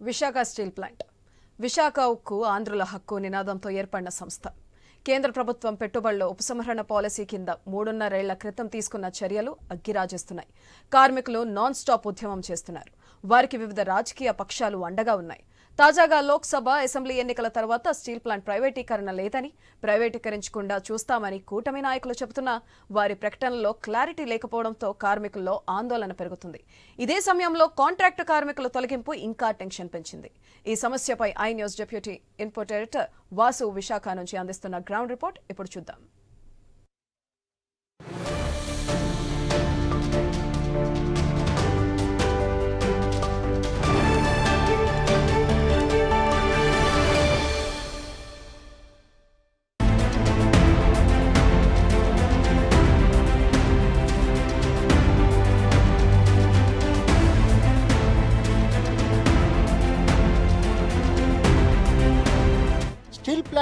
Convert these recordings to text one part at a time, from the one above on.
Visakha steel plant. Visakha ఉక్కు ఆంధ్రుల హక్కు నినాదంతో ఏర్పడిన సంస్థ. కేంద్ర ప్రభుత్వం పెట్టుబడుల ఉపసంహరణ పాలసీ కింద మూడున్నరేళ్ళ క్రితం తీసుకున్న చర్యలు అగ్గిరాజేస్తున్నాయి. కార్మికులు నాన్ స్టాప్ ఉద్యమం చేస్తున్నారు. వారికి వివిధ రాజకీయ పక్షాలు అండగా ఉన్నాయి. తాజాగా లోక్సభ అసెంబ్లీ ఎన్నికల తర్వాత స్టీల్ ప్లాంట్ ప్రైవేటీకరణ లేదని ప్రైవేటీకరించకుండా చూస్తామని కూటమి నాయకులు చెబుతున్నా వారి ప్రకటనలో క్లారిటీ లేకపోవడంతో కార్మికుల్లో ఆందోళన పెరుగుతుంది. ఇదే సమయంలో కాంట్రాక్టు కార్మికుల తొలగింపు ఇంకా టెన్షన్ పెంచింది. ఈ సమస్యపై i news deputy input editor Vasu Visakha నుంచి అందిస్తున్న గ్రౌండ్ రిపోర్ట్ ఇప్పుడు చూద్దాం.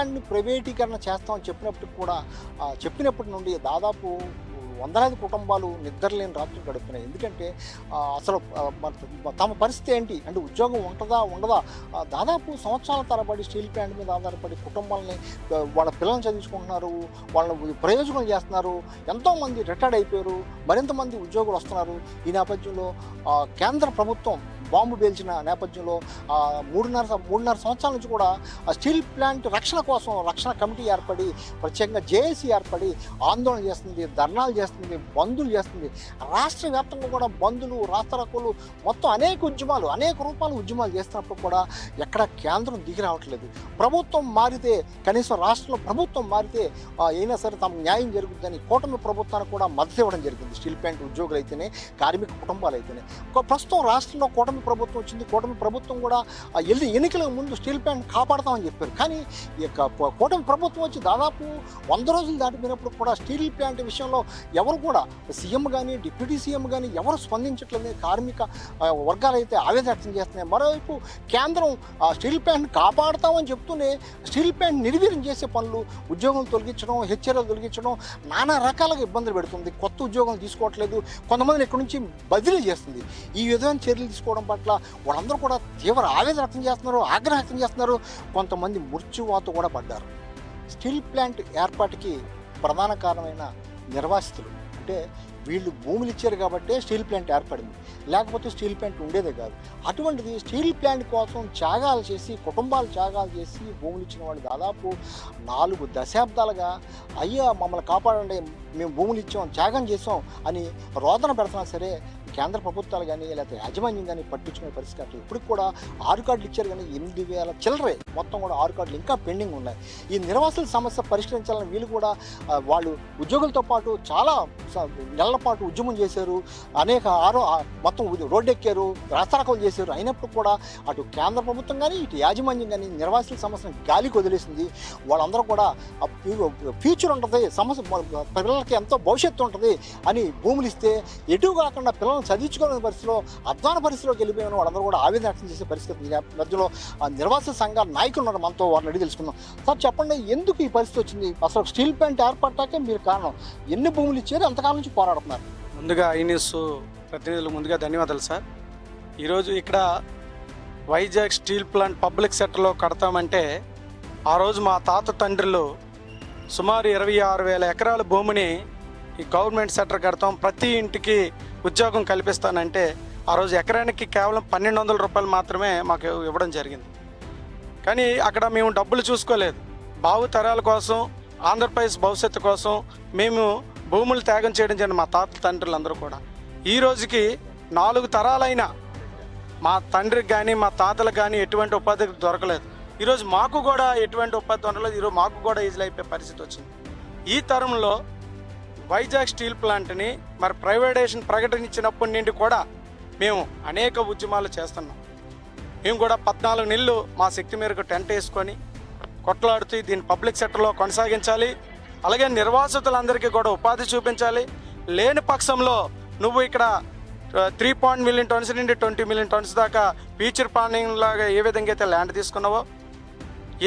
స్టీల్ ప్రైవేటీకరణ చేస్తామని చెప్పినప్పుడు కూడా చెప్పినప్పటి నుండి దాదాపు వందలాది కుటుంబాలు నిద్రలేని రాత్రులు గడుపుతున్నాయి. ఎందుకంటే అసలు తమ పరిస్థితి ఏంటి? అంటే ఉద్యోగం ఉంటుందా ఉండదా? దాదాపు సంవత్సరాల తరబడి స్టీల్ ప్లాంట్ మీద ఆధారపడి కుటుంబాలని వాళ్ళ పిల్లల్ని చదివించుకుంటున్నారు వాళ్ళని ప్రయోజనం చేస్తున్నారు ఎంతోమంది రిటైర్డ్ అయిపోయారు మరింతమంది ఉద్యోగులు వస్తున్నారు. ఈ నేపథ్యంలో కేంద్ర ప్రభుత్వం బాంబు పేల్చిన నేపథ్యంలో మూడున్నర మూడున్నర సంవత్సరాల నుంచి కూడా ఆ స్టీల్ ప్లాంట్ రక్షణ కోసం రక్షణ కమిటీ ఏర్పడి ప్రత్యేకంగా జేఏసీ ఏర్పడి ఆందోళన చేస్తుంది ధర్నాలు చేస్తుంది బంధులు చేస్తుంది. రాష్ట్ర వ్యాప్తంగా కూడా బంధులు రాస్తరకులు మొత్తం అనేక ఉద్యమాలు అనేక రూపాల ఉద్యమాలు చేస్తున్నప్పుడు కూడా ఎక్కడ కేంద్రం దిగి రావట్లేదు. ప్రభుత్వం మారితే కనీసం రాష్ట్రంలో ప్రభుత్వం మారితే అయినా సరే తమ న్యాయం జరుగుతుందని కూటమి ప్రభుత్వానికి కూడా మద్దతు ఇవ్వడం జరిగింది. స్టీల్ ప్లాంట్ ఉద్యోగులు అయితేనే కార్మిక కుటుంబాలు అయితేనే ప్రస్తుతం రాష్ట్రంలో కూటమి ప్రభుత్వం వచ్చింది కూటమి ప్రభుత్వం కూడా ఆ ఎల్లి ఎన్నికల ముందు స్టీల్ ప్లాంట్ కాపాడతామని చెప్పారు. కానీ ఈ యొక్క కూటమి ప్రభుత్వం వచ్చి దాదాపు వంద రోజులు దాటిపోయినప్పుడు కూడా స్టీల్ ప్లాంట్ విషయంలో ఎవరు కూడా సీఎం కానీ డిప్యూటీ సీఎం కానీ ఎవరు స్పందించట్లేదు. కార్మిక వర్గాలు అయితే ఆవేదన వ్యక్తం చేస్తున్నాయి. మరోవైపు కేంద్రం ఆ స్టీల్ ప్లాంట్ కాపాడతామని చెప్తూనే స్టీల్ ప్లాంట్ నిర్వీర్యం చేసే పనులు ఉద్యోగం తొలగించడం హెచ్చరికలు తొలగించడం నానా రకాలుగా ఇబ్బందులు పెడుతుంది. కొత్త ఉద్యోగం తీసుకోవట్లేదు. కొంతమందిని ఇక్కడి నుంచి బదిలీ చేస్తుంది. ఈ విధమైన చర్యలు తీసుకోవడం పట్ల వాళ్ళందరూ కూడా తీవ్ర ఆవేదన వ్యక్తం చేస్తున్నారు ఆగ్రహం వ్యక్తం చేస్తున్నారు. కొంతమంది మృత్యువాత కూడా పడ్డారు. స్టీల్ ప్లాంట్ ఏర్పాటుకి ప్రధాన కారణమైన నిర్వాసితులు. అంటే వీళ్ళు భూములు ఇచ్చారు కాబట్టి స్టీల్ ప్లాంట్ ఏర్పడింది. లేకపోతే స్టీల్ ప్లాంట్ ఉండేదే కాదు. అటువంటిది స్టీల్ ప్లాంట్ కోసం త్యాగాలు చేసి కుటుంబాలు త్యాగాలు చేసి భూములు ఇచ్చిన వాళ్ళు దాదాపు నాలుగు దశాబ్దాలుగా అయ్యా మమ్మల్ని కాపాడండి మేము భూములు ఇచ్చాం త్యాగం చేసాం అని రోదన పెడుతున్నా సరే కేంద్ర ప్రభుత్వాలు కానీ లేకపోతే యాజమాన్యం కానీ పట్టించుకునే పరిస్థితి అట్లా ఇప్పటికి కూడా ఆరు కార్డులు ఇచ్చారు కానీ ఎనిమిది వేల చిల్లరే. మొత్తం కూడా ఆరు కార్డులు ఇంకా పెండింగ్ ఉన్నాయి. ఈ నిర్వాసుల సమస్య పరిష్కరించాలని వీళ్ళు కూడా వాళ్ళు ఉద్యోగులతో పాటు చాలా నెలల పాటు ఉద్యమం చేశారు. అనేక ఆరో మొత్తం రోడ్డెక్కారు రోడ్డు ఎక్కారు చేశారు. అయినప్పుడు కూడా అటు కేంద్ర ప్రభుత్వం కానీ ఇటు యాజమాన్యం కానీ నిర్వాసుల సమస్యను గాలికి వదిలేసింది. వాళ్ళందరూ కూడా ఫ్యూచర్ ఉంటుంది సమస్య పిల్లలకి ఎంతో భవిష్యత్తు ఉంటుంది అని భూములు ఇస్తే ఎటు కాకుండా పిల్లల్ని చదివించుకోలేని పరిస్థితిలో అధ్వాన పరిస్థితిలోకి వెళ్ళిపోయిన వాళ్ళందరూ కూడా ఆవేదన వ్యక్తం చేసే పరిస్థితి మధ్యలో ఆ నిర్వాసిత సంఘాల నాయకులు ఉన్నారు మనతో వారిని అడిగి తెలుసుకుందాం. సార్ చెప్పండి ఎందుకు ఈ పరిస్థితి వచ్చింది? అసలు స్టీల్ ప్లాంట్ ఏర్పడటాకే మీరు కారణం? ఎన్ని భూములు ఇచ్చారు? ఎంతకాలం నుంచి పోరాడుతున్నారు? ముందుగా ఐ న్యూస్ ప్రతినిధులు ముందుగా ధన్యవాదాలు సార్. ఈరోజు ఇక్కడ వైజాగ్ స్టీల్ ప్లాంట్ పబ్లిక్ సెక్టర్లో కడతామంటే ఆ రోజు మా తాత తండ్రులు సుమారు ఇరవై ఆరు వేల ఎకరాల భూమిని ఈ గవర్నమెంట్ సెక్టర్ కడతాం. ప్రతి ఇంటికి ఉద్యోగం కల్పిస్తానంటే ఆ రోజు ఎకరానికి కేవలం పన్నెండు వందల రూపాయలు మాత్రమే మాకు ఇవ్వడం జరిగింది. కానీ అక్కడ మేము డబ్బులు చూసుకోలేదు. బావు తరాల కోసం ఆంధ్రప్రదేశ్ భవిష్యత్తు కోసం మేము భూములు త్యాగం చేయడం జరిగింది మా తాత తండ్రులందరూ కూడా. ఈ రోజుకి నాలుగు తరాలైన మా తండ్రికి కానీ మా తాతలకు కానీ ఎటువంటి ఉపాధి దొరకలేదు. ఈరోజు మాకు కూడా ఎటువంటి ఉపాధి దొరకలేదు. ఈరోజు మాకు కూడా ఈజీ అయిపోయే పరిస్థితి వచ్చింది. ఈ తరంలో వైజాగ్ స్టీల్ ప్లాంట్ని మరి ప్రైవేటైజేషన్ ప్రకటించినప్పటి నుండి కూడా మేము అనేక ఉద్యమాలు చేస్తున్నాం. మేము కూడా పద్నాలుగు నెలలు మా శక్తి మేరకు టెంట్ వేసుకొని కొట్లాడుతూ దీన్ని పబ్లిక్ సెక్టర్లో కొనసాగించాలి. అలాగే నిర్వాసితులందరికీ కూడా ఉపాధి చూపించాలి. లేని పక్షంలో నువ్వు ఇక్కడ త్రీ పాయింట్ మిలియన్ టన్స్ నుండి ట్వంటీ మిలియన్ టన్స్ దాకా ఫ్యూచర్ ప్లానింగ్ లాగా ఏ విధంగా అయితే ల్యాండ్ తీసుకున్నావో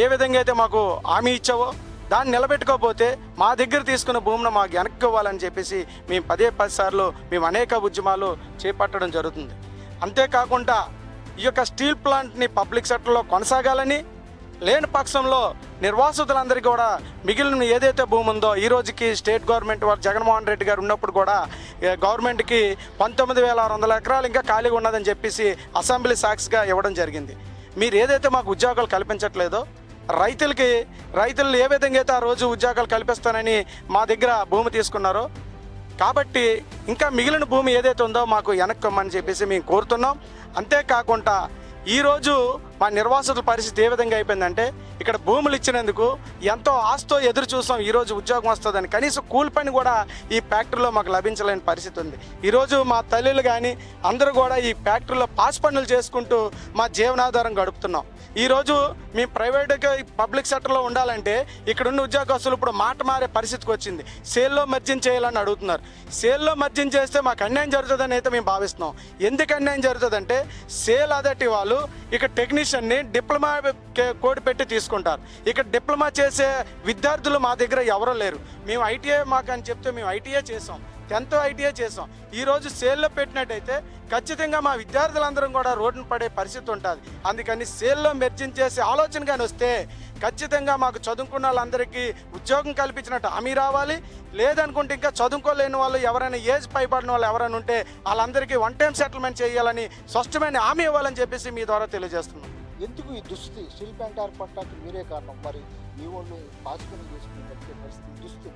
ఏ విధంగా అయితే మాకు హామీ ఇచ్చావో దాన్ని నిలబెట్టుకోకపోతే మా దగ్గర తీసుకున్న భూమిని మాకు వెనక్కి చెప్పేసి మేము పదే పది సార్లు మేము అనేక ఉద్యమాలు చేపట్టడం జరుగుతుంది. అంతేకాకుండా ఈ యొక్క స్టీల్ ప్లాంట్ని పబ్లిక్ సెక్టర్లో కొనసాగాలని లేని పక్షంలో నిర్వాసితులందరికీ కూడా మిగిలిన ఏదైతే భూమి ఉందో ఈ రోజుకి స్టేట్ గవర్నమెంట్ వారు జగన్మోహన్ రెడ్డి గారు ఉన్నప్పుడు కూడా గవర్నమెంట్కి పంతొమ్మిది వేల ఆరు వందల ఎకరాలు ఇంకా ఖాళీగా ఉన్నదని చెప్పేసి అసెంబ్లీ సాక్షిగా ఇవ్వడం జరిగింది. మీరు ఏదైతే మాకు ఉద్యోగాలు కల్పించట్లేదో రైతులకి రైతులు ఏ విధంగా అయితే ఆ రోజు ఉద్యోగాలు కల్పిస్తానని మా దగ్గర భూమి తీసుకున్నారో కాబట్టి ఇంకా మిగిలిన భూమి ఏదైతే ఉందో మాకు వెనక్కమ్మని చెప్పేసి మేము కోరుతున్నాం. అంతేకాకుండా ఈరోజు మా నిర్వాసితుల పరిస్థితి ఏ విధంగా అయిపోయిందంటే ఇక్కడ భూములు ఇచ్చినందుకు ఎంతో ఆస్తో ఎదురు చూసాం ఈరోజు ఉద్యోగం వస్తుందని. కనీసం కూలి పని కూడా ఈ ఫ్యాక్టరీలో మాకు లభించలేని పరిస్థితి ఉంది. ఈరోజు మా తల్లులు కానీ అందరూ కూడా ఈ ఫ్యాక్టరీలో పాస్ పనులు చేసుకుంటూ మా జీవనాధారం గడుపుతున్నాం. ఈరోజు మేము ప్రైవేట్గా పబ్లిక్ సెక్టర్లో ఉండాలంటే ఇక్కడున్న ఉద్యోగస్తులు ఇప్పుడు మాట మారే పరిస్థితికి వచ్చింది. సేల్లో మర్జిన్ చేయాలని అడుగుతున్నారు. సేల్లో మర్జిన్ చేస్తే మాకు అన్యాయం జరుగుతుందని అయితే మేము భావిస్తున్నాం. ఎందుకు అన్యాయం జరుగుతుందంటే సేల్ అదటి వాళ్ళు ఇక అడ్మిషన్ని డిప్లొమా కే- కోడ్ పెట్టి తీసుకుంటారు. ఇక్కడ డిప్లొమా చేసే విద్యార్థులు మా దగ్గర ఎవరూ లేరు. మేము ఐటీఐ మాకు అని చెప్తే మేము ఐటీఐ చేసాం. టెన్త్ ఐటీఐ చేసాం. ఈరోజు సేల్లో పెట్టినట్టయితే ఖచ్చితంగా మా విద్యార్థులందరం కూడా రోడ్డున పడే పరిస్థితి ఉంటుంది. అందుకని సేల్లో మెర్జిన్ చేసే ఆలోచన కానీ వస్తే ఖచ్చితంగా మాకు చదువుకున్న వాళ్ళందరికీ ఉద్యోగం కల్పించినట్టు హామీ రావాలి. లేదనుకుంటే ఇంకా చదువుకోలేని వాళ్ళు ఎవరైనా ఏజ్ పైబడిన వాళ్ళు ఎవరైనా ఉంటే వాళ్ళందరికీ వన్ టైం సెటిల్మెంట్ చేయాలని స్పష్టమైన హామీ ఇవ్వాలని చెప్పేసి మీ ద్వారా తెలియజేస్తున్నాం. ఎందుకు ఈ దుస్థితి? స్టీల్ ప్లాంట్ ఏర్పడటానికి మీరే కారణం. మరి మీ వాళ్ళు పాసుకొని చేసుకుని పరిస్థితి దుస్థితి.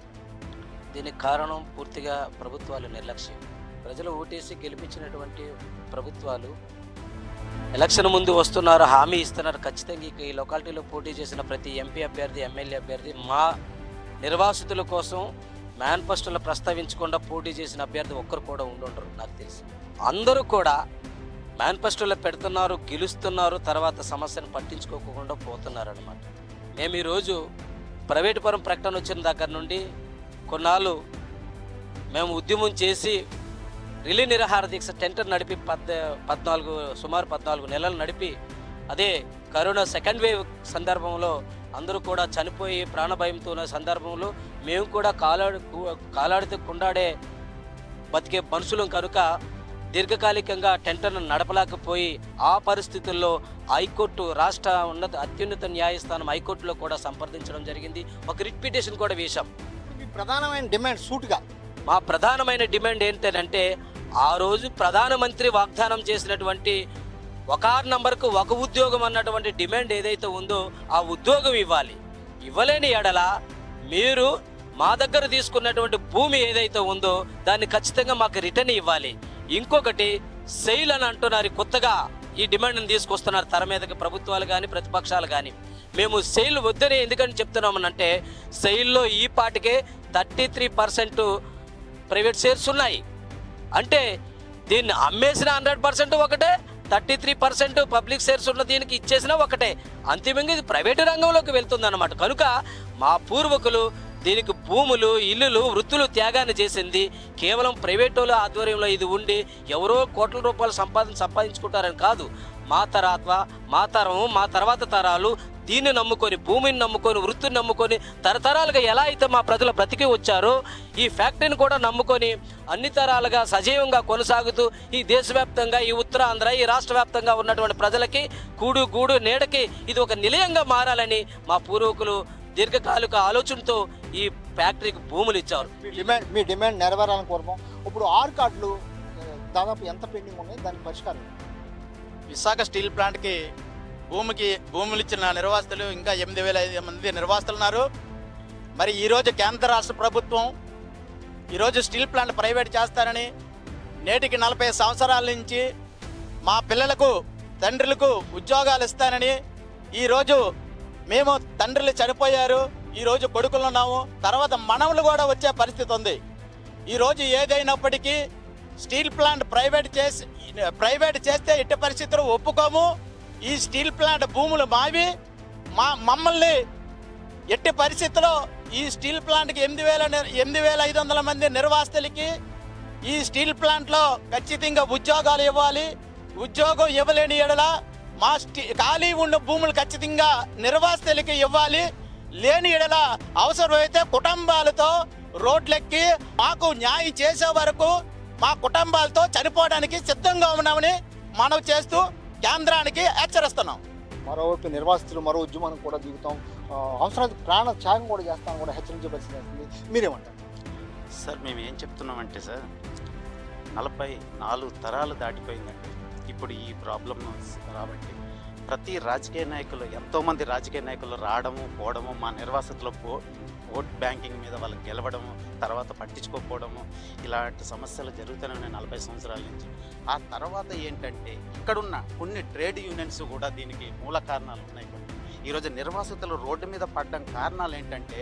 దీనికి కారణం పూర్తిగా ప్రభుత్వాల నిర్లక్ష్యం. ప్రజలు ఓటేసి గెలిపించినటువంటి ప్రభుత్వాలు ఎలక్షన్ ముందు వస్తున్నారు హామీ ఇస్తున్నారు. ఖచ్చితంగా ఇక ఈ లొకాలిటీలో పోటీ చేసిన ప్రతి ఎంపీ అభ్యర్థి ఎమ్మెల్యే అభ్యర్థి మా నిర్వాసితుల కోసం మేనిఫెస్టోలో ప్రస్తావించకుండా పోటీ చేసిన అభ్యర్థి ఒక్కరు కూడా ఉండుంటారు నాకు తెలిసి. అందరూ కూడా మేనిఫెస్టోలో పెడుతున్నారు గెలుస్తున్నారు తర్వాత సమస్యను పట్టించుకోకుండా పోతున్నారు అనమాట మేము ఈరోజు ప్రైవేటు పరం ప్రకటన వచ్చిన దగ్గర నుండి కొన్నాళ్ళు మేము ఉద్యమం చేసి రిలీ నిరాహార దీక్ష టెంటర్ నడిపి పద్ పద్నాలుగు సుమారు పద్నాలుగు నెలలు నడిపి అదే కరోనా సెకండ్ వేవ్ సందర్భంలో అందరూ కూడా చనిపోయి ప్రాణభయంతో ఉన్న సందర్భంలో మేము కూడా కాలాడు కాలాడితే కుండాడే బతికే మనుషులం కనుక దీర్ఘకాలికంగా టెంటర్ను నడపలేకపోయి ఆ పరిస్థితుల్లో హైకోర్టు రాష్ట్ర ఉన్నత అత్యున్నత న్యాయస్థానం హైకోర్టులో కూడా సంప్రదించడం జరిగింది. ఒక రిట్ పిటిషన్ కూడా వేశాం. ప్రధానమైన డిమాండ్ సూటుగా? మా ప్రధానమైన డిమాండ్ ఏంటంటే ఆ రోజు ప్రధానమంత్రి వాగ్దానం చేసినటువంటి ఒక నంబర్కు ఒక ఉద్యోగం అన్నటువంటి డిమాండ్ ఏదైతే ఉందో ఆ ఉద్యోగం ఇవ్వాలి. ఇవ్వలేని ఎడల మీరు మా దగ్గర తీసుకున్నటువంటి భూమి ఏదైతే ఉందో దాన్ని ఖచ్చితంగా మాకు రిటర్న్ ఇవ్వాలి. ఇంకొకటి సెయిల్ అని అంటున్నారు కొత్తగా ఈ డిమాండ్ని తీసుకొస్తున్నారు తర మీదకి ప్రభుత్వాలు కానీ ప్రతిపక్షాలు కానీ మేము సెయిల్ వద్దని ఎందుకని చెప్తున్నామనంటే సెయిల్లో ఈ పాటికే thirty three percent private shares ఉన్నాయి. అంటే దీన్ని అమ్మేసిన హండ్రెడ్ పర్సెంట్ ఒకటే thirty three percent public shares ఉన్న దీనికి ఇచ్చేసిన ఒకటే. అంతిమంగా ఇది ప్రైవేటు రంగంలోకి వెళ్తుంది అనమాట కనుక మా పూర్వకులు దీనికి భూములు ఇల్లులు వృత్తులు త్యాగాన్ని చేసింది. కేవలం ప్రైవేటోల ఆధ్వర్యంలో ఇది ఉండి ఎవరో కోట్ల రూపాయలు సంపాదన సంపాదించుకుంటారని కాదు. మా తరాత్వ మా తరము మా తర్వాత తరాలు దీన్ని నమ్ముకొని భూమిని నమ్ముకొని వృత్తిని నమ్ముకొని తరతరాలుగా ఎలా అయితే మా ప్రజలు బ్రతికి వచ్చారో ఈ ఫ్యాక్టరీని కూడా నమ్ముకొని అన్ని తరాలుగా సజీవంగా కొనసాగుతూ ఈ దేశవ్యాప్తంగా ఈ ఉత్తరాంధ్ర ఈ రాష్ట్ర వ్యాప్తంగా ఉన్నటువంటి ప్రజలకి కూడు గూడు నీడకి ఇది ఒక నిలయంగా మారాలని మా పూర్వకులు దీర్ఘకాలిక ఆలోచనతో ఈ ఫ్యాక్టరీకి భూములు ఇచ్చారు. మీ డిమాండ్ మీ డిమాండ్ నెరవేరాలని కోరుకోం ఇప్పుడు ఆరు కార్డులు దాదాపు ఎంత పెండింగ్ ఉన్నాయి? దానికి పరిష్కారం విశాఖ స్టీల్ ప్లాంట్కి భూమికి భూములు ఇచ్చిన నిర్వాసితులు ఇంకా ఎనిమిది వేల ఐదు మంది నిర్వాసితులు ఉన్నారు. మరి ఈరోజు కేంద్ర రాష్ట్ర ప్రభుత్వం ఈరోజు స్టీల్ ప్లాంట్ ప్రైవేట్ చేస్తారని నేటికి నలభై సంవత్సరాల నుంచి మా పిల్లలకు తండ్రులకు ఉద్యోగాలు ఇస్తానని ఈరోజు మేము తండ్రులు చనిపోయారు ఈరోజు కొడుకులు ఉన్నాము. తర్వాత మనవులు కూడా వచ్చే పరిస్థితి ఉంది. ఈరోజు ఏదైనప్పటికీ స్టీల్ ప్లాంట్ ప్రైవేట్ చేసి ప్రైవేట్ చేస్తే ఎట్టి పరిస్థితులు ఒప్పుకోము. ఈ స్టీల్ ప్లాంట్ భూములు మావి. మా మమ్మల్ని ఎట్టి పరిస్థితుల్లో ఈ స్టీల్ ప్లాంట్కి ఎనిమిది వేల ఎనిమిది వేల ఐదు వందల మంది నిర్వాసితులకి ఈ స్టీల్ ప్లాంట్లో ఖచ్చితంగా ఉద్యోగాలు ఇవ్వాలి. ఉద్యోగం ఇవ్వలేని ఎడల మా స్టీ ఖాళీ ఉన్న భూములు ఖచ్చితంగా నిర్వాసితులకి ఇవ్వాలి. లేని ఎడల అవసరమైతే కుటుంబాలతో రోడ్లెక్కి మాకు న్యాయం చేసే వరకు మా కుటుంబాలతో చనిపోవడానికి సిద్ధంగా ఉన్నామని మనవి చేస్తూ కేంద్రానికి హెచ్చరిస్తున్నాం. మరోవైపు నిర్వాసితులు మరో ఉద్యమానికి కూడా దిగుతాం ఆ, అవసరమైతే ప్రాణ త్యాగం కూడా చేస్తామని కూడా హెచ్చరించే పరిస్థితి వస్తుంది మీరేమంటారు? సార్ మేము ఏం చెప్తున్నామంటే సార్ నలభై నాలుగు తరాలు దాటిపోయిందండి. ఇప్పుడు ఈ ప్రాబ్లం రాబట్టి ప్రతి రాజకీయ నాయకులు ఎంతోమంది రాజకీయ నాయకులు రావడము పోవడము మా నిర్వాసితుల పో ఓట్ బ్యాంకింగ్ మీద వాళ్ళు గెలవడము తర్వాత పట్టించుకోకపోవడము ఇలాంటి సమస్యలు జరుగుతున్నాయి నలభై సంవత్సరాల నుంచి. ఆ తర్వాత ఏంటంటే ఇక్కడున్న కొన్ని ట్రేడ్ యూనియన్స్ కూడా దీనికి మూల కారణాలు ఉన్నాయి. ఈరోజు నిర్వాసితులు రోడ్డు మీద పడ్డం కారణాలు ఏంటంటే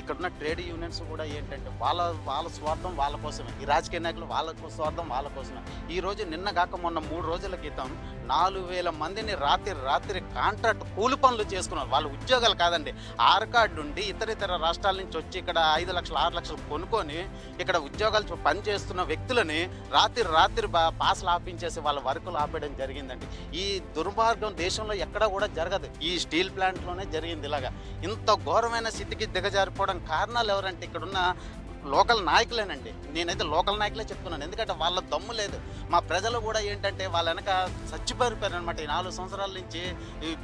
ఇక్కడున్న ట్రేడ్ యూనియన్స్ కూడా ఏంటంటే వాళ్ళ వాళ్ళ స్వార్థం వాళ్ళ కోసమే. ఈ రాజకీయ నాయకులు వాళ్ళ స్వార్థం వాళ్ళ కోసమే. ఈరోజు నిన్న కాక మొన్న మూడు రోజుల క్రితం నాలుగు వేల మందిని రాత్రి రాత్రి కాంట్రాక్ట్ కూలి పనులు చేసుకున్నారు. వాళ్ళ ఉద్యోగాలు కాదండి. ఆర్ కార్డు ఉండి ఇతర ఇతర రాష్ట్రాల నుంచి వచ్చి ఇక్కడ ఐదు లక్షలు ఆరు లక్షలు కొనుక్కొని ఇక్కడ ఉద్యోగాలు పనిచేస్తున్న పని చేస్తున్న వ్యక్తులని రాత్రి రాత్రి బా పాసలు ఆపించేసి వాళ్ళ వర్కులు ఆపేయడం జరిగిందండి. ఈ దుర్మార్గం దేశంలో ఎక్కడ కూడా జరగదు. ఈ స్టీల్ ప్లాంట్లోనే జరిగింది ఇలాగా. ఇంత ఘోరమైన స్థితికి దిగజారిపోవడం కారణాలు ఎవరంటే ఇక్కడున్న లోకల్ నాయకులేనండి. నేనైతే లోకల్ నాయకులే చెప్తున్నాను. ఎందుకంటే వాళ్ళ దమ్ము లేదు. మా ప్రజలు కూడా ఏంటంటే వాళ్ళ వెనక చచ్చిపోయిపోయారు అనమాట ఈ నాలుగు సంవత్సరాల నుంచి ఈ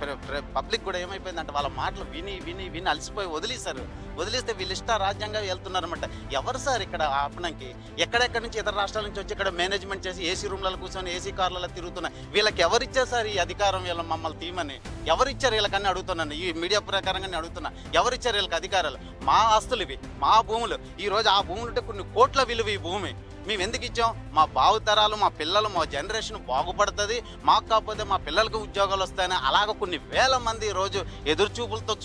పబ్లిక్ కూడా ఏమైపోయిందంటే వాళ్ళ మాటలు విని విని విని అలసిపోయి వదిలేశారు. వదిలేస్తే వీళ్ళు ఇష్ట రాజ్యంగా వెళ్తున్నారన్నమాట ఎవరు సార్ ఇక్కడ ఆపడానికి? ఎక్కడెక్కడి నుంచి ఇతర రాష్ట్రాల నుంచి వచ్చి ఇక్కడ మేనేజ్మెంట్ చేసి ఏసీ రూమ్లలో కూర్చొని ఏసీ కార్లలో తిరుగుతున్నాయి వీళ్ళకి ఎవరిచ్చారు సార్ ఈ అధికారం? వీళ్ళ మమ్మల్ని తీమని ఎవరిచ్చారు వీళ్ళకన్నీ అడుగుతున్నాను. ఈ మీడియా ప్రకారంగానే నేను అడుగుతున్నా ఎవరిచ్చారు వీళ్ళకి అధికారాలు? మా ఆస్తులు ఇవి. మా భూములు. ఈ రోజు ఆ భూములు ఉంటే కొన్ని కోట్ల విలువ ఈ భూమి. మేము ఎందుకు ఇచ్చాం? మా భావితరాలు మా పిల్లలు మా జనరేషన్ బాగుపడుతుంది. మాకు కాకపోతే మా పిల్లలకు ఉద్యోగాలు వస్తాయని అలాగ కొన్ని వేల మంది ఈ రోజు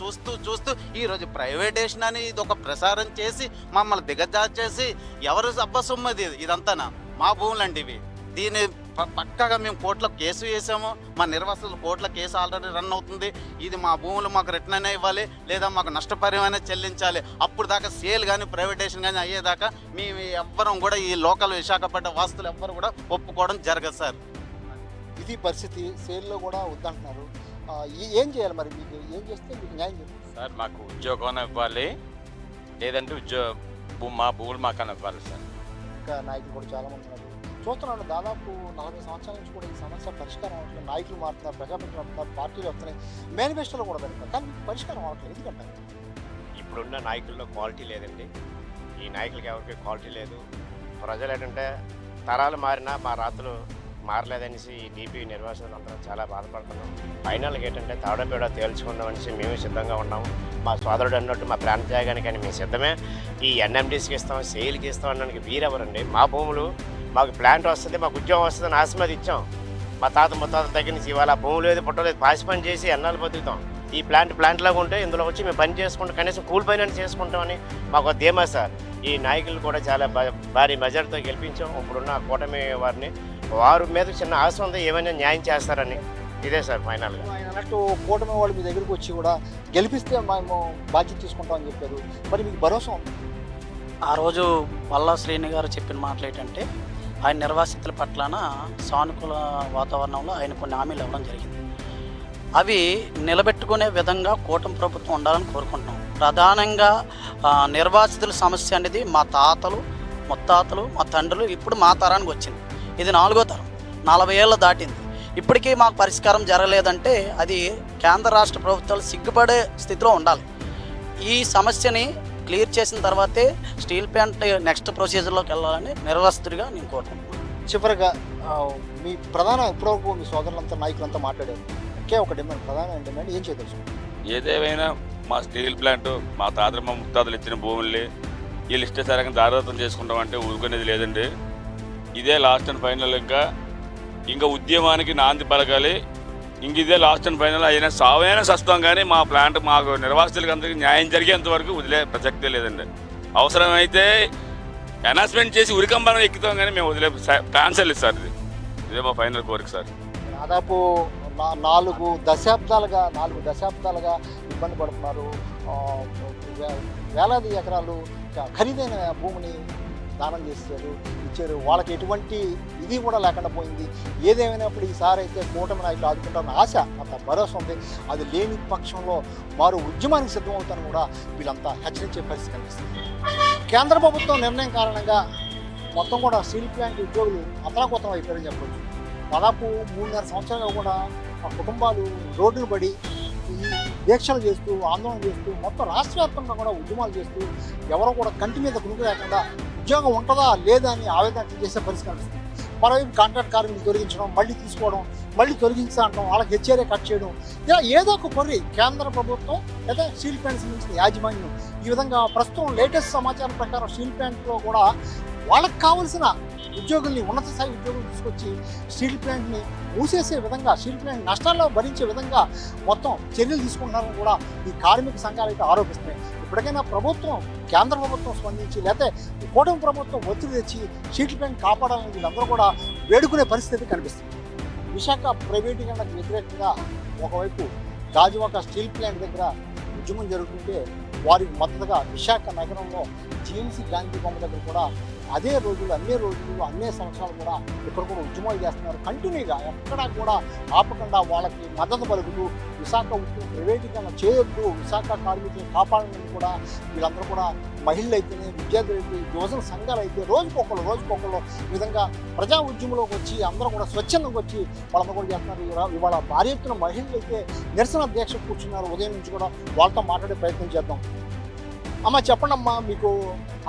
చూస్తూ చూస్తూ ఈరోజు ప్రైవేటేషన్ అని ఇది ఒక ప్రసారం చేసి మమ్మల్ని దిగజార్చేసి ఎవరు అబ్బసొమ్మది ఇదంతానా? మా భూములండి ఇవి. దీని ప- పక్కాగా మేము కోర్టులో కేసు వేసాము. మా నిర్వాసితుల కోర్టులో కేసు ఆల్రెడీ రన్ అవుతుంది. ఇది మా భూములు మాకు రిటర్న్ అయినా ఇవ్వాలి లేదా మాకు నష్టపరిహారం చెల్లించాలి. అప్పుడు దాకా సేల్ కానీ ప్రైవేటేషన్ కానీ అయ్యేదాకా మేము ఎవ్వరం కూడా ఈ లోకల్ విశాఖపట్నం వాస్తులు ఎవ్వరు కూడా ఒప్పుకోవడం జరగదు సార్. ఇది పరిస్థితి. సేల్లో కూడా వద్దంటున్నారు. ఏం చేయాలి మరి మీకు? ఏం చేస్తే మీకు న్యాయం జరుగుతుంది? సార్ మాకు ఉద్యోగం ఇవ్వాలి. లేదంటే ఉద్యోగ మా భూములు మాకన్నా ఇవ్వాలి సార్. ఇంకా నాయకులు కూడా చాలా మంది ఉన్నారు. చూస్తున్నాను. దాదాపు నలభై సంవత్సరాల నుంచి కూడా ఈ సమస్య పరిష్కారం అవ్వట్లేదు నాయకులు మారుతున్నారు ప్రజాప్రతినిధులు వస్తున్నారు పార్టీలు వస్తున్నాయి. మేనిఫెస్టోలో కూడా పెడతారు. కానీ పరిష్కారం అవ్వట్లేదు ఎందుకంటారు? ఇప్పుడున్న నాయకుల్లో క్వాలిటీ లేదండి. ఈ నాయకులకి ఎవరికి క్వాలిటీ లేదు. ప్రజలు ఏంటంటే తరాలు మారినా మా రాత్రులు మారలేదనేసి ఈ డీపీ నిర్వాసితులు అందరం చాలా బాధపడుతున్నాం ఫైనల్గా ఏంటంటే తాడబేడ తేల్చుకుందాం అనేసి మేము సిద్ధంగా ఉన్నాము. మా సోదరుడు అన్నట్టు మా ప్రాణ త్యాగానికి కానీ మేము సిద్ధమే. ఈ ఎన్ఎండిసికి ఇస్తాం సేల్కి ఇస్తాం అనడానికి వీరెవరండి? మా భూములు మాకు ప్లాంట్ వస్తుంది మాకు ఉద్యోగం వస్తుంది ఆశ మీద ఇచ్చాం. మా తాత ముత్తాత దగ్గర నుంచి ఇవాళ భూమి లేదు పుట్టలేదు పాసి పని చేసి ఎన్నాళ్ళు బతుకుతాం. ఈ ప్లాంట్ ప్లాంట్ లాగా ఉంటే ఇందులో వచ్చి మేము పని చేసుకుంటాం కనీసం కూలి పని అయినా చేసుకుంటామని మాకు ఒక ధీమా సార్. ఈ నాయకులు కూడా చాలా భారీ మెజార్టీతో గెలిపించాం. ఇప్పుడున్న కూటమి వారిని వారి మీద చిన్న ఆశ ఉంది ఏమైనా న్యాయం చేస్తారని. ఇదే సార్ ఫైనల్గా ఆయన అన్నట్టు కూటమి వాళ్ళు మీ దగ్గరికి వచ్చి కూడా గెలిపిస్తే మేము బాధ్యత తీసుకుంటామని చెప్పారు. మరి మీకు భరోసా ఉంది? ఆ రోజు వల్లా శ్రీని గారు చెప్పిన మాటలు ఏంటంటే ఆయన నిర్వాసితుల పట్లన సానుకూల వాతావరణంలో ఆయన కొన్ని హామీలు ఇవ్వడం జరిగింది. అవి నిలబెట్టుకునే విధంగా కూటమి ప్రభుత్వం ఉండాలని కోరుకుంటున్నాం. ప్రధానంగా నిర్వాసితుల సమస్య అనేది మా తాతలు ముత్తాతలు మా తండ్రులు ఇప్పుడు మా తరానికి వచ్చింది. ఇది నాలుగో తరం. నలభై ఏళ్ళు దాటింది. ఇప్పటికీ మాకు పరిష్కారం జరగలేదంటే అది కేంద్ర రాష్ట్ర ప్రభుత్వాలు సిగ్గుపడే స్థితిలో ఉండాలి. ఈ సమస్యని క్లియర్ చేసిన తర్వాతే స్టీల్ ప్లాంట్ నెక్స్ట్ ప్రొసీజర్లోకి వెళ్ళాలని నిర్వాసితుడిగా నేను కోరుకుంటున్నాను. చివరిగా మీ ప్రధాన ఇప్పటివరకు మీ సోదరులంతా నాయకులంతా మాట్లాడారు. ఒకే ఒక డిమాండ్ ప్రధాన డిమాండ్ ఏం చేయదలుచు ఏదేమైనా మా స్టీల్ ప్లాంట్ మా తాతలు మా ముత్తాతలు ఇచ్చిన భూముల్ని వీళ్ళు ఇష్టసరంగా దారాదత్తం చేసుకుంటామంటే ఊరుకునేది లేదండి. ఇదే లాస్ట్ అండ్ ఫైనల్ ఇంకా. ఇంకా ఉద్యమానికి నాంది పలకాలి ఇంక ఇదే లాస్ట్ అండ్ ఫైనల్ అయినా సావైనా సస్తాం కానీ మా ప్లాంట్ మాకు నిర్వాసితులకు అందరికీ న్యాయం జరిగేంత వరకు వదిలే ప్రసక్తే లేదండి. అవసరమైతే అనౌన్స్మెంట్ చేసి ఉరికంబరం ఎక్కుతాం కానీ మేము వదిలే క్యాన్సల్ లేదు సార్ ఇది. ఇదే మా ఫైనల్ కోరిక సార్. దాదాపు నాలుగు దశాబ్దాలుగా నాలుగు దశాబ్దాలుగా ఇబ్బంది పడుతున్నారు వేలాది ఎకరాలు ఖరీదైన భూమిని దానం చేశారు ఇచ్చారు. వాళ్ళకి ఎటువంటి ఇది కూడా లేకుండా పోయింది. ఏదేమైనప్పుడు ఈసారి అయితే కూటమి నాయకులు ఆదుకుంటారన్న ఆశ అంత భరోసా ఉంది. అది లేని పక్షంలో వారు ఉద్యమానికి సిద్ధమవుతారని కూడా వీళ్ళంతా హెచ్చరించే పరిస్థితి కనిపిస్తుంది. కేంద్ర ప్రభుత్వం నిర్ణయం కారణంగా మొత్తం కూడా స్టీల్ ప్లాంట్ ఉద్యోగులు అతలాకుతలం అయిపోయారని చెప్పవచ్చు దాదాపు మూడున్నర సంవత్సరాలు కూడా ఆ కుటుంబాలు రోడ్డును పడి దీక్షలు చేస్తూ ఆందోళన చేస్తూ మొత్తం రాష్ట్ర వ్యాప్తంగా కూడా ఉద్యమాలు చేస్తూ ఎవరో కూడా కంటి మీద కునుకు లేకుండా ఉద్యోగం ఉంటుందా లేదా అని ఆవేదన చేసే పరిస్థితి మరోవైపు కాంట్రాక్ట్ కార్మికులు తొలగించడం మళ్ళీ తీసుకోవడం మళ్ళీ తొలగించా అంటాం వాళ్ళకి హెచ్ఆర్ఏ కట్ చేయడం. ఇలా ఏదో ఒక కొర్రి కేంద్ర ప్రభుత్వం లేదా స్టీల్ ప్లాంట్స్ నుంచి యాజమాన్యం ఈ విధంగా ప్రస్తుతం లేటెస్ట్ సమాచారం ప్రకారం స్టీల్ ప్లాంట్లో కూడా వాళ్ళకి కావలసిన ఉద్యోగుల్ని ఉన్నత స్థాయి ఉద్యోగులు తీసుకొచ్చి స్టీల్ ప్లాంట్ని మూసేసే విధంగా స్టీల్ ప్లాంట్ నష్టాల్లో భరించే విధంగా మొత్తం చర్యలు తీసుకుంటున్నారని కూడా ఈ కార్మిక సంఘాలు అయితే ఆరోపిస్తున్నాయి. ఇప్పటికైనా ప్రభుత్వం కేంద్ర ప్రభుత్వం స్పందించి లేకపోతే కూటమి ప్రభుత్వం ఒత్తిడి తెచ్చి సీట్ల పైన కాపాడాలని వీళ్ళందరూ కూడా వేడుకునే పరిస్థితి కనిపిస్తుంది. విశాఖ ప్రైవేటీకరణకు వ్యతిరేకంగా ఒకవైపు గాజువాక స్టీల్ ప్లాంట్ దగ్గర ఉద్యమం జరుగుతుంటే వారికి మద్దతుగా విశాఖ నగరంలో జిఎంసీ గాంధీ బొమ్మ దగ్గర కూడా అదే రోజులు అన్ని రోజులు అన్ని సంవత్సరాలు కూడా ఇక్కడ కూడా ఉద్యమాలు చేస్తున్నారు. కంటిన్యూగా ఎక్కడా కూడా ఆపకుండా వాళ్ళకి మద్దతు పలుకుతూ విశాఖ ఉద్యమం ప్రైవేటీకరణ చేయొద్దు విశాఖ కార్మికులను కాపాడాలని కూడా వీళ్ళందరూ కూడా మహిళలు అయితేనే విద్యార్థులు అయితే యువజన సంఘాలు అయితే రోజుకొకరు రోజుకొకరు ఈ విధంగా ప్రజా ఉద్యమంలోకి వచ్చి అందరూ కూడా స్వచ్ఛందంగా వచ్చి వాళ్ళందరూ కూడా చేస్తున్నారు. ఇవాళ- ఇవాళ భారీ ఎత్తున మహిళలు అయితే నిరసన దీక్ష కూర్చున్నారు. ఉదయం నుంచి కూడా వాళ్ళతో మాట్లాడే ప్రయత్నం చేద్దాం. అమ్మ చెప్పండి అమ్మా మీకు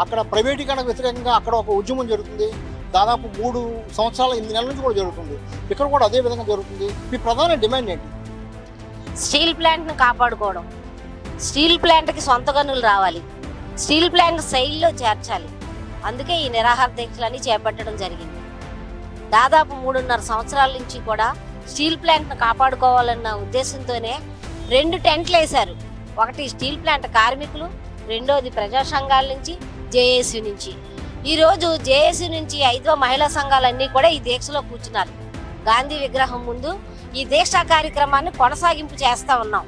అక్కడ ప్రైవేటీకరణ వ్యతిరేకంగా అక్కడ ఒక ఉద్యమం జరుగుతుంది. దాదాపు మూడు సంవత్సరాల ఎనిమిది నెలల నుంచి కూడా జరుగుతుంది. ఇక్కడ కూడా అదే విధంగా జరుగుతుంది. మీ ప్రధాన డిమాండ్ ఏంటి? స్టీల్ ప్లాంట్ను కాపాడుకోవడం. స్టీల్ ప్లాంట్కి సొంత గనులు రావాలి. స్టీల్ ప్లాంట్ శైలిలో చేర్చాలి. అందుకే ఈ నిరాహార దీక్షలని చేపట్టడం జరిగింది. దాదాపు మూడున్నర సంవత్సరాల నుంచి కూడా స్టీల్ ప్లాంట్ను కాపాడుకోవాలన్న ఉద్దేశంతోనే రెండు టెంట్లు వేశారు. ఒకటి స్టీల్ ప్లాంట్ కార్మికులు రెండోది ప్రజా సంఘాల నుంచి జేఏసీ నుంచి. ఈరోజు జేఏసీ నుంచి ఐదో మహిళా సంఘాలన్నీ కూడా ఈ దీక్షలో కూర్చున్నారు. గాంధీ విగ్రహం ముందు ఈ దీక్షా కార్యక్రమాన్ని కొనసాగింపు చేస్తూ ఉన్నాం.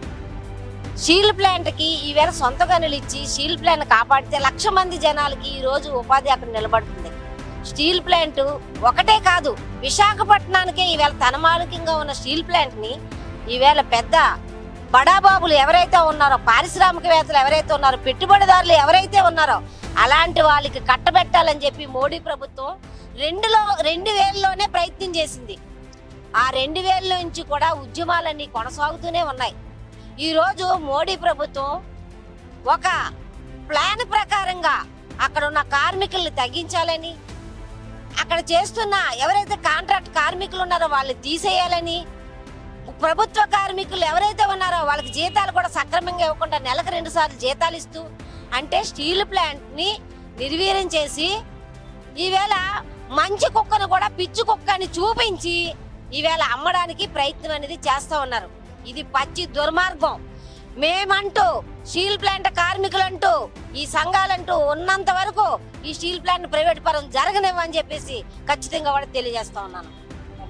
స్టీల్ ప్లాంట్కి ఈవేళ సొంత గనులు ఇచ్చి స్టీల్ ప్లాంట్ కాపాడితే లక్ష మంది జనాలకి ఈరోజు ఉపాధి అక్కడ నిలబడుతుంది. స్టీల్ ప్లాంట్ ఒకటే కాదు విశాఖపట్నానికే ఈవేళ తనమాలికంగా ఉన్న స్టీల్ ప్లాంట్ని ఈవేళ పెద్ద బడాబాబులు ఎవరైతే ఉన్నారో పారిశ్రామికవేత్తలు ఎవరైతే ఉన్నారో పెట్టుబడిదారులు ఎవరైతే ఉన్నారో అలాంటి వాళ్ళకి కట్టబెట్టాలని చెప్పి మోడీ ప్రభుత్వం రెండులో రెండు వేలలోనే ప్రయత్నం చేసింది. ఆ రెండు వేల నుంచి కూడా ఉద్యమాలన్నీ కొనసాగుతూనే ఉన్నాయి. ఈరోజు మోడీ ప్రభుత్వం ఒక ప్లాన్ ప్రకారంగా అక్కడ ఉన్న కార్మికుల్ని తగ్గించాలని అక్కడ చేస్తున్న ఎవరైతే కాంట్రాక్ట్ కార్మికులు ఉన్నారో వాళ్ళు తీసేయాలని ప్రభుత్వ కార్మికులు ఎవరైతే ఉన్నారో వాళ్ళకి జీతాలు కూడా సక్రమంగా ఇవ్వకుండా నెలకు రెండు సార్లు జీతాలు ఇస్తూ అంటే స్టీల్ ప్లాంట్ని నిర్వీర్యం చేసి ఈవేళ మంచి కుక్కను కూడా పిచ్చి కుక్క అని చూపించి ఈవేళ అమ్మడానికి ప్రయత్నం అనేది చేస్తూ ఉన్నారు. ఇది పచ్చి దుర్మార్గం. మేమంటూ స్టీల్ ప్లాంట్ కార్మికులంటూ ఈ సంఘాలంటూ ఉన్నంత వరకు ఈ స్టీల్ ప్లాంట్ ప్రైవేట్ పరం జరగనివ్వని చెప్పేసి ఖచ్చితంగా కూడా తెలియజేస్తా ఉన్నాను.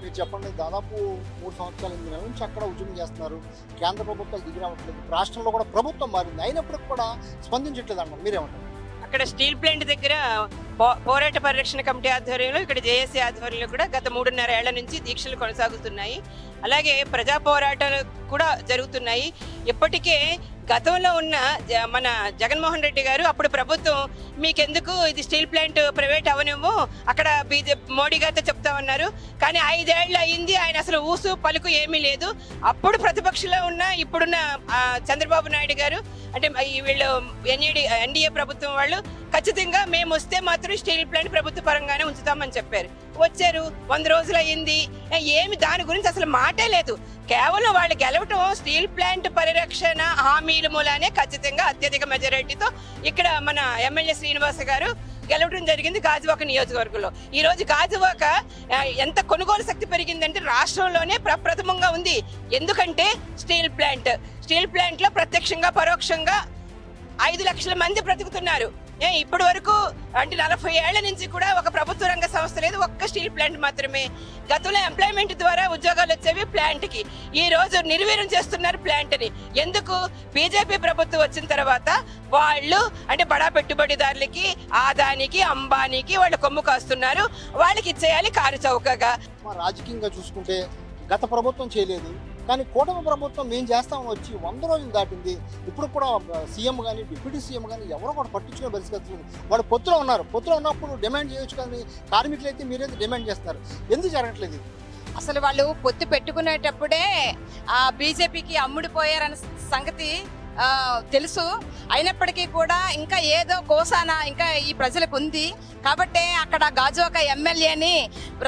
మీరు చెప్పండి దాదాపు మూడు సంవత్సరాల ఎనిమిది నెలల నుంచి అక్కడ ఉద్యమం చేస్తున్నారు. కేంద్ర ప్రభుత్వాలు దిగి రావట్లేదు. రాష్ట్రంలో కూడా ప్రభుత్వం మారింది. అయినప్పటికీ కూడా స్పందించట్లేదు అన్నారు మీరేమంటారు? అక్కడ స్టీల్ ప్లాంట్ దగ్గర పో- పోరాట పరిరక్షణ కమిటీ ఆధ్వర్యంలో ఇక్కడ జేఏసీ ఆధ్వర్యంలో కూడా గత మూడున్నర ఏళ్ళ నుంచి దీక్షలు కొనసాగుతున్నాయి. అలాగే ప్రజా పోరాటాలు కూడా జరుగుతున్నాయి. ఇప్పటికే గతంలో ఉన్న జ- మన జగన్మోహన్ రెడ్డి గారు అప్పుడు ప్రభుత్వం మీకెందుకు ఇది స్టీల్ ప్లాంట్ ప్రైవేట్ అవనేమో అక్కడ బీజేపీ మోడీ గారితో చెప్తా ఉన్నారు. కానీ ఐదేళ్ళు అయింది ఆయన అసలు ఊసు పలుకు ఏమీ లేదు. అప్పుడు ప్రతిపక్షంలో ఉన్న ఇప్పుడున్న చంద్రబాబు నాయుడు గారు అంటే వీళ్ళు ఎన్ఈడి ఎన్డీఏ ప్రభుత్వం వాళ్ళు ఖచ్చితంగా మేము వస్తే మాత్రం స్టీల్ ప్లాంట్ ప్రభుత్వ పరంగానే ఉంచుతామని చెప్పారు. వచ్చారు వంద రోజులు అయ్యింది ఏమి దాని గురించి అసలు మాటే లేదు. కేవలం వాళ్ళు గెలవటం స్టీల్ ప్లాంట్ పరిరక్షణ హామీల మూలానే ఖచ్చితంగా అత్యధిక మెజారిటీతో ఇక్కడ మన ఎమ్మెల్యే శ్రీనివాస గారు గెలవడం జరిగింది గాజువాక నియోజకవర్గంలో. ఈ రోజు గాజువాక ఎంత కొనుగోలు శక్తి పెరిగిందంటే రాష్ట్రంలోనే ప్రప్రథమంగా ఉంది. ఎందుకంటే స్టీల్ ప్లాంట్. స్టీల్ ప్లాంట్లో ప్రత్యక్షంగా పరోక్షంగా ఐదు లక్షల మంది బ్రతుకుతున్నారు. ఇప్పటి వరకు అంటే నలభై ఏళ్ళ నుంచి కూడా ఒక ప్రభుత్వ రంగ సంస్థ లేదు ఒక్క స్టీల్ ప్లాంట్ మాత్రమే. గతంలో ఎంప్లాయ్మెంట్ ద్వారా ఉద్యోగాలు వచ్చేవి ప్లాంట్కి ఈ రోజు నిర్వీర్యం చేస్తున్నారు ప్లాంట్ని ఎందుకు? బీజేపీ ప్రభుత్వం వచ్చిన తర్వాత వాళ్ళు అంటే బడా పెట్టుబడిదారులకి ఆదానికి అంబానీకి వాళ్ళు కొమ్ము కాస్తున్నారు. వాళ్ళకి ఇచ్చేయాలి కారు చౌకగా. రాజకీయంగా చూసుకుంటే గత ప్రభుత్వం చేయలేదు. కానీ కూటమి ప్రభుత్వం మేము చేస్తామని వచ్చి వంద రోజులు దాటింది. ఇప్పుడు కూడా సీఎం కానీ డిప్యూటీ సీఎం కానీ ఎవరో కూడా పట్టించుకునే పరిస్థితి లేదు. వాళ్ళు పొత్తులో ఉన్నారు. పొత్తులో ఉన్నప్పుడు డిమాండ్ చేయొచ్చు కానీ కార్మికులు అయితే మీరైతే డిమాండ్ చేస్తున్నారు ఎందుకు జరగట్లేదు అసలు వాళ్ళు పొత్తు పెట్టుకునేటప్పుడే ఆ బీజేపీకి అమ్ముడిపోయారన్న సంగతి తెలుసు. అయినప్పటికీ కూడా ఇంకా ఏదో కోసాన ఇంకా ఈ ప్రజలకు ఉంది. కాబట్టి అక్కడ గాజువాక ఎమ్మెల్యేని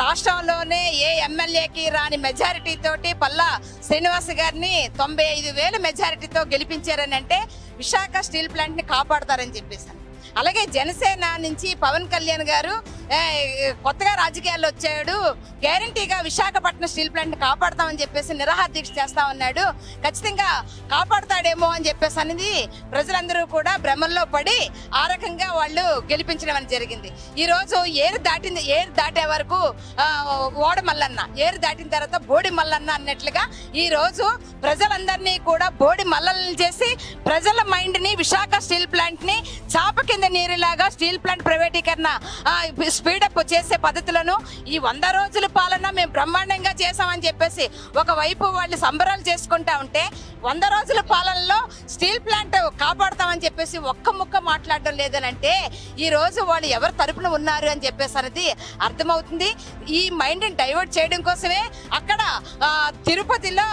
రాష్ట్రంలోనే ఏ ఎమ్మెల్యేకి రాని మెజారిటీ తోటి పల్లా శ్రీనివాస్ గారిని తొంభై ఐదు వేల మెజారిటీతో గెలిపించారని అంటే విశాఖ స్టీల్ ప్లాంట్ని కాపాడతారని చెప్పేసి. అలాగే జనసేన నుంచి పవన్ కళ్యాణ్ గారు కొత్తగా రాజకీయాల్లో వచ్చాడు. గ్యారంటీగా విశాఖపట్నం స్టీల్ ప్లాంట్ కాపాడతామని చెప్పేసి నిరాహార దీక్ష చేస్తా ఉన్నాడు. ఖచ్చితంగా కాపాడతాడేమో అని చెప్పేసి అనేది ప్రజలందరూ కూడా భ్రమంలో పడి ఆ రకంగా వాళ్ళు గెలిపించడం అని జరిగింది. ఈరోజు ఏరు దాటింది ఏరు దాటే వరకు ఓడ మల్లన్న ఏరు దాటిన తర్వాత బోడి మల్లన్న అన్నట్లుగా ఈ రోజు ప్రజలందరినీ కూడా బోడి మల్లల్ని చేసి ప్రజల మైండ్ని విశాఖ స్టీల్ ప్లాంట్ని చాప కింద నీరులాగా స్టీల్ ప్లాంట్ ప్రైవేటీకరణ స్పీడప్ చేసే పద్ధతులను ఈ వంద రోజుల పాలన మేము బ్రహ్మాండంగా చేసామని చెప్పేసి ఒకవైపు వాళ్ళు సంబరాలు చేసుకుంటా ఉంటే వంద రోజుల పాలనలో స్టీల్ ప్లాంట్ కాపాడతామని చెప్పేసి ఒక్క ముక్క మాట్లాడడం లేదనంటే ఈ రోజు వాళ్ళు ఎవరు తరపున ఉన్నారు అని చెప్పేసి అనేది అర్థమవుతుంది. ఈ మైండ్ని డైవర్ట్ చేయడం కోసమే అక్కడ తిరుపతిలో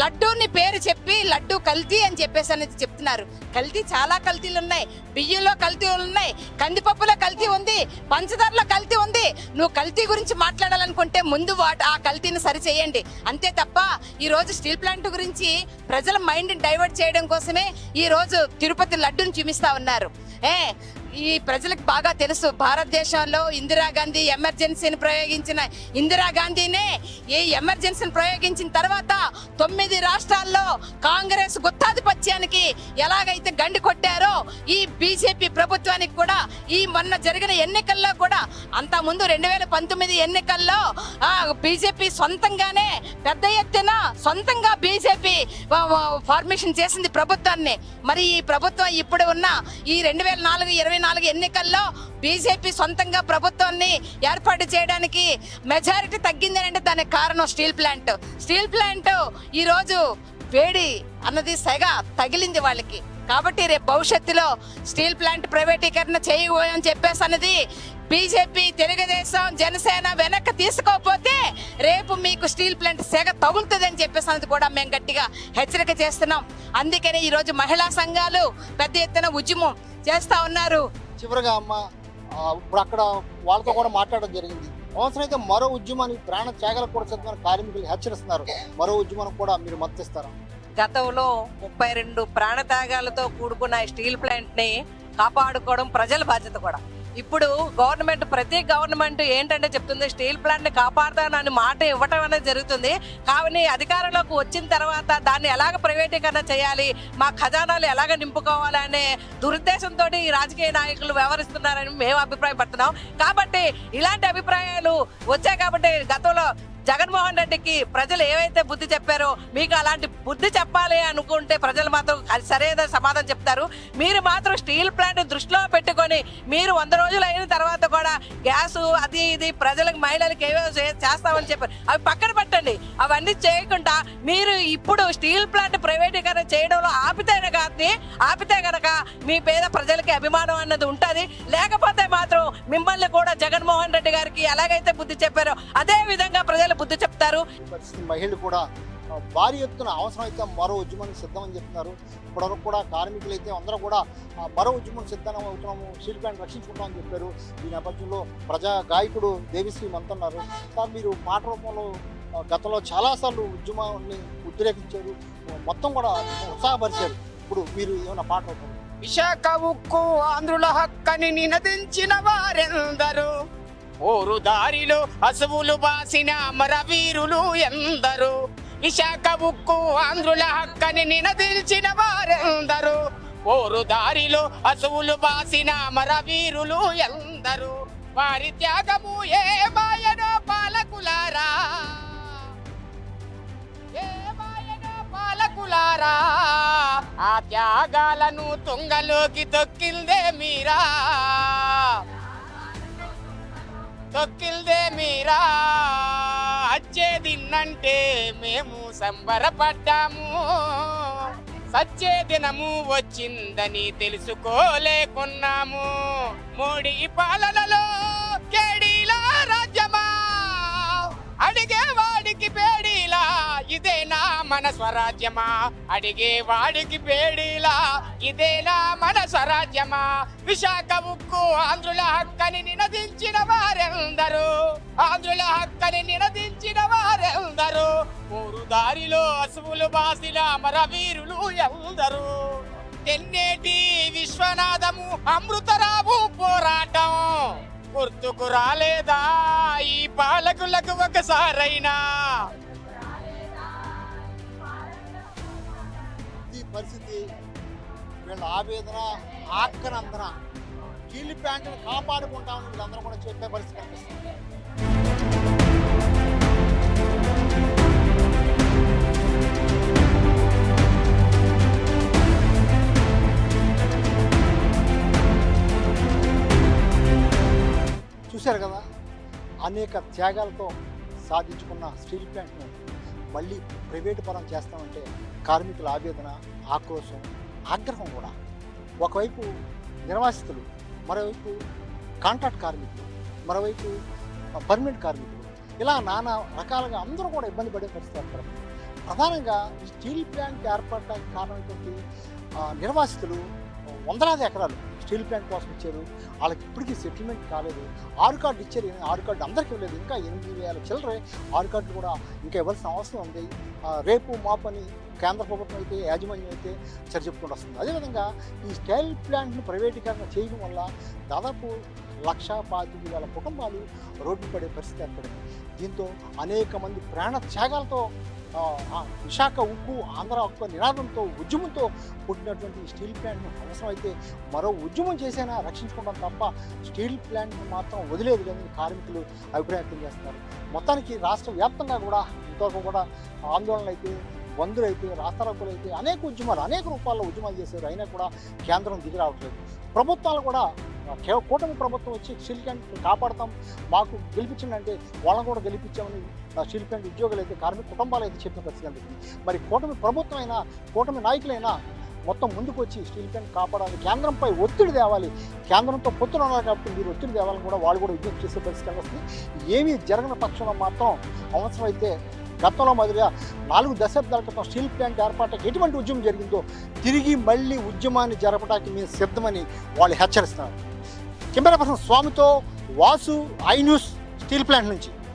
లడ్డూని పేరు చెప్పి లడ్డు కల్తీ అని చెప్పేసి అనేది చెప్తున్నారు. కల్తీ చాలా కల్తీలు ఉన్నాయి. బియ్యంలో కల్తీలు ఉన్నాయి. కందిపప్పులో కల్తీ ఉంది. పంచదారలో కల్తీ ఉంది. నువ్వు కల్తీ గురించి మాట్లాడాలనుకుంటే ముందు వాటి ఆ కల్తీని సరిచేయండి అంతే తప్ప ఈ రోజు స్టీల్ ప్లాంట్ గురించి ప్రజల మైండ్ని డైవర్ట్ చేయడం కోసమే ఈ రోజు తిరుపతి లడ్డును చూపిస్తా ఉన్నారు. ఏ ఈ ప్రజలకు బాగా తెలుసు. భారతదేశంలో ఇందిరాగాంధీ ఎమర్జెన్సీని ప్రయోగించిన ఇందిరాగాంధీనే ఈ ఎమర్జెన్సీని ప్రయోగించిన తర్వాత తొమ్మిది రాష్ట్రాల్లో కాంగ్రెస్ గుత్తాధిపత్యానికి ఎలాగైతే గండి కొట్టారో ఈ బీజేపీ ప్రభుత్వానికి కూడా ఈ మొన్న జరిగిన ఎన్నికల్లో కూడా అంత ముందు రెండు వేల పంతొమ్మిది ఎన్నికల్లో బీజేపీ సొంతంగానే పెద్ద ఎత్తున సొంతంగా బీజేపీ ఫార్మేషన్ చేసింది ప్రభుత్వాన్ని. మరి ఈ ప్రభుత్వం ఇప్పుడు ఉన్న ఈ రెండు వేల నాలుగు ఇరవై నాలుగు ఎన్నికల్లో బీజేపీ సొంతంగా ప్రభుత్వాన్ని ఏర్పాటు చేయడానికి మెజారిటీ తగ్గిందని అంటే దానికి కారణం స్టీల్ ప్లాంట్. స్టీల్ ప్లాంట్ ఈ రోజు వేడి అన్నది సెగ తగిలింది వాళ్ళకి. కాబట్టి రేపు భవిష్యత్తులో స్టీల్ ప్లాంట్ ప్రైవేటీకరణ చేయబోయని చెప్పేసి అన్నది బీజేపీ తెలుగుదేశం జనసేన వెనక్కి తీసుకోకపోతే రేపు మీకు స్టీల్ ప్లాంట్ సెగ తగులుతుంది అని చెప్పేసి అన్నది కూడా మేము గట్టిగా హెచ్చరిక చేస్తున్నాం. అందుకనే ఈరోజు మహిళా సంఘాలు పెద్ద ఎత్తున ఉద్యమం చేస్తా ఉన్నారు. చివరిగా అమ్మ ఇప్పుడు అక్కడ వాళ్ళతో కూడా మాట్లాడడం జరిగింది. అవసరమైతే మరో ఉద్యమానికి ప్రాణ త్యాగాలకు కూడా సిద్ధమైన కార్మికులు హెచ్చరిస్తున్నారు. మరో ఉద్యమానికి కూడా మీరు మద్దతు ఇస్తారా గతంలో ముప్పై రెండు ప్రాణత్యాగాలతో కూడుకున్న ఈ స్టీల్ ప్లాంట్ని కాపాడుకోవడం ప్రజల బాధ్యత కూడా. ఇప్పుడు గవర్నమెంట్ ప్రతి గవర్నమెంట్ ఏంటంటే చెప్తుంది స్టీల్ ప్లాంట్ని కాపాడుతానని మాట ఇవ్వటం అనేది జరుగుతుంది. కానీ అధికారంలోకి వచ్చిన తర్వాత దాన్ని ఎలాగ ప్రైవేటీకరణ చేయాలి మా ఖజానాలు ఎలాగ నింపుకోవాలి అనే దురుద్దేశంతో ఈ రాజకీయ నాయకులు వ్యవహరిస్తున్నారని మేము అభిప్రాయపడుతున్నాం. కాబట్టి ఇలాంటి అభిప్రాయాలు వచ్చాయి కాబట్టి గతంలో జగన్మోహన్ రెడ్డికి ప్రజలు ఏవైతే బుద్ధి చెప్పారో మీకు అలాంటి బుద్ధి చెప్పాలి అనుకుంటే ప్రజలు మాత్రం అది సరైన సమాధానం చెప్తారు. మీరు మాత్రం స్టీల్ ప్లాంట్ దృష్టిలో పెట్టుకొని మీరు వంద రోజులు అయిన తర్వాత కూడా గ్యాస్ అది ఇది ప్రజలకు మహిళలకు ఏవో చేస్తామని చెప్పారు అవి పక్కన పెట్టండి. అవన్నీ చేయకుండా మీరు ఇప్పుడు స్టీల్ ప్లాంట్ ప్రైవేటీకరణ చేయడంలో ఆపితే కానీ ఆపితే గనక మీ పేద ప్రజలకి అభిమానం అన్నది ఉంటుంది. లేకపోతే మాత్రం మిమ్మల్ని కూడా జగన్మోహన్ రెడ్డి గారికి ఎలాగైతే బుద్ధి చెప్పారో అదే విధంగా ప్రజలు బుద్ధి చెప్తారు. మహిళలు కూడా భారీ ఎత్తున అవసరమైతే మరో ఉద్యమానికి సిద్ధమని చెప్తున్నారు. ఇప్పటివరకు కూడా కార్మికులు అయితే అందరూ కూడా మరో ఉద్యమం సిద్ధం అవుతున్నాము స్టీల్ ప్లాంట్ రక్షించుకుంటామని చెప్పారు. ఈ నేపథ్యంలో ప్రజా గాయకుడు దేవిశ్రీ మంతున్నారు. సార్ మీరు మాట రూపంలో గతంలో చాలాసార్లు ఉద్యమాన్ని ఉద్రేకించారు. మొత్తం కూడా ఉత్సాహపరిచారు. ఇప్పుడు మీరు ఏమైనా పాట రూపంలో? విశాఖ ఉక్కు ఆంధ్రుల హక్కని నినదించిన వారెందరూ? ఓరు దారిలో అసువులు బాసిన అమరవీరులు ఎందరూ? విశాఖ ఉక్కు ఆంధ్రుల హక్కని నినదిల్చిన వారెందరు? ఓరు దారిలో అసువులు బాసిన అమరవీరులు ఎందరు? వారి త్యాగము ఏ మాయనో పాలకులారా? ఏ మాయనో పాలకులారా? ఆ త్యాగాలను తుంగలోకి తొక్కిందే మీరా? తొక్కిల్దే మీరా అచ్చేదిన్నంటే మేము సంబరపడ్డాము. సచ్చే దినము వచ్చిందని తెలుసుకోలేకున్నాము. మోడీ పాలనలో కేడీలా రాజ్యమా? అడిగే ఇదేనా మన స్వరాజ్యమా? అడిగే వాడికి బేడీలా ఇదేనా మన స్వరాజ్యమా? విశాఖ ఉక్కు ఆంధ్రుల హక్కని నినదించిన వారెందరూ? ఆంధ్రుల హక్కని నినదించిన వారెందరూ? ఊరు దారిలో అసువులు బాసిన అమరవీరులు ఎందరూ? తెన్నేటి విశ్వనాథము అమృతరావు పోరాటం? గుర్తుకు రాలేదా ఈ పాలకులకు ఒకసారైనా? పరిస్థితి. వీళ్ళ ఆవేదన ఆక్కనందన కీలి ప్యాంటును కాపాడుకుంటామని వీళ్ళందరూ కూడా చెప్పే పరిస్థితి కనిపిస్తుంది. చూశారు కదా? అనేక త్యాగాలతో సాధించుకున్న స్టీల్ ప్లాంట్ను మళ్ళీ ప్రైవేటు పరం చేస్తామంటే కార్మికుల ఆవేదన ఆక్రోశం ఆగ్రహం కూడా. ఒకవైపు నిర్వాసితులు మరోవైపు కాంట్రాక్ట్ కార్మికులు మరోవైపు పర్మనెంట్ కార్మికులు. ఇలా నానా రకాలుగా అందరూ కూడా ఇబ్బంది పడే పరిస్థితి ప్రధానంగా ఈ స్టీల్ ప్లాంట్ ఏర్పడటానికి కారణమైనటువంటి నిర్వాసితులు వందలాది ఎకరాలు స్టీల్ ప్లాంట్ కోసం ఇచ్చారు. వాళ్ళకి ఇప్పటికీ సెటిల్మెంట్ కాలేదు. ఆరు కార్డు ఇచ్చారు. ఆరు కార్డు అందరికీ ఇవ్వలేదు. ఇంకా ఎనిమిది వేల చిల్లరే ఆరు కార్డులు కూడా ఇంకా ఇవ్వాల్సిన అవసరం ఉంది. రేపు మాపని కేంద్ర ప్రభుత్వం అయితే యాజమాన్యం అయితే చర్చ చెప్పుకుంటూ వస్తుంది. అదేవిధంగా ఈ స్టైల్ ప్లాంట్ను ప్రైవేటీకరణ చేయడం వల్ల దాదాపు లక్ష పాతిక వేల కుటుంబాలు రోడ్డు పడే పరిస్థితి ఏర్పడింది. దీంతో అనేక మంది ప్రాణ త్యాగాలతో విశాఖ ఉక్కు ఆంధ్ర ఉక్కు నినాదంతో ఉద్యమంతో పుట్టినటువంటి స్టీల్ ప్లాంట్ను అవసరమైతే మరో ఉద్యమం చేసైనా రక్షించుకుంటాం తప్ప స్టీల్ ప్లాంట్ను మాత్రం వదిలేదు కానీ కార్మికులు అభిప్రాయం వ్యక్తం చేస్తున్నారు. మొత్తానికి రాష్ట్ర వ్యాప్తంగా కూడా ఇంతవరకు కూడా ఆందోళనలు అయితే బంధులు అయితే రాస్తారకులు అయితే అనేక ఉద్యమాలు అనేక రూపాల్లో ఉద్యమాలు చేశారు. అయినా కూడా కేంద్రం దిగి రావట్లేదు. ప్రభుత్వాలు కూడా కూటమి ప్రభుత్వం వచ్చి స్టీల్ ప్లాంట్ కాపాడతాం. మాకు గెలిపించండి అంటే వాళ్ళని కూడా గెలిపించామని స్టీల్ ప్లాంట్ ఉద్యోగులు అయితే కార్మిక కుటుంబాలు అయితే చెప్పిన పరిస్థితి మరి కూటమి ప్రభుత్వం అయినా కూటమి నాయకులైనా మొత్తం ముందుకు వచ్చి స్టీల్ ప్లాంట్ కాపాడాలి. కేంద్రంపై ఒత్తిడి తేవాలి. కేంద్రంతో పొత్తులు ఉన్నారు కాబట్టి మీరు ఒత్తిడి తేవాలని కూడా వాళ్ళు కూడా విజ్ఞప్తి చేసే పరిస్థితి వస్తుంది ఏమీ జరగని పక్షంలో మాత్రం అవసరమైతే గతంలో మాదిరిగా నాలుగు దశాబ్దాల క్రితం స్టీల్ ప్లాంట్ ఏర్పాటుకి ఎటువంటి ఉద్యమం జరిగిందో తిరిగి మళ్ళీ ఉద్యమాన్ని జరపడానికి మేము సిద్ధమని వాళ్ళు హెచ్చరిస్తున్నారు. కెమెరా పర్సన్ స్వామితో Vasu i news steel plant నుంచి.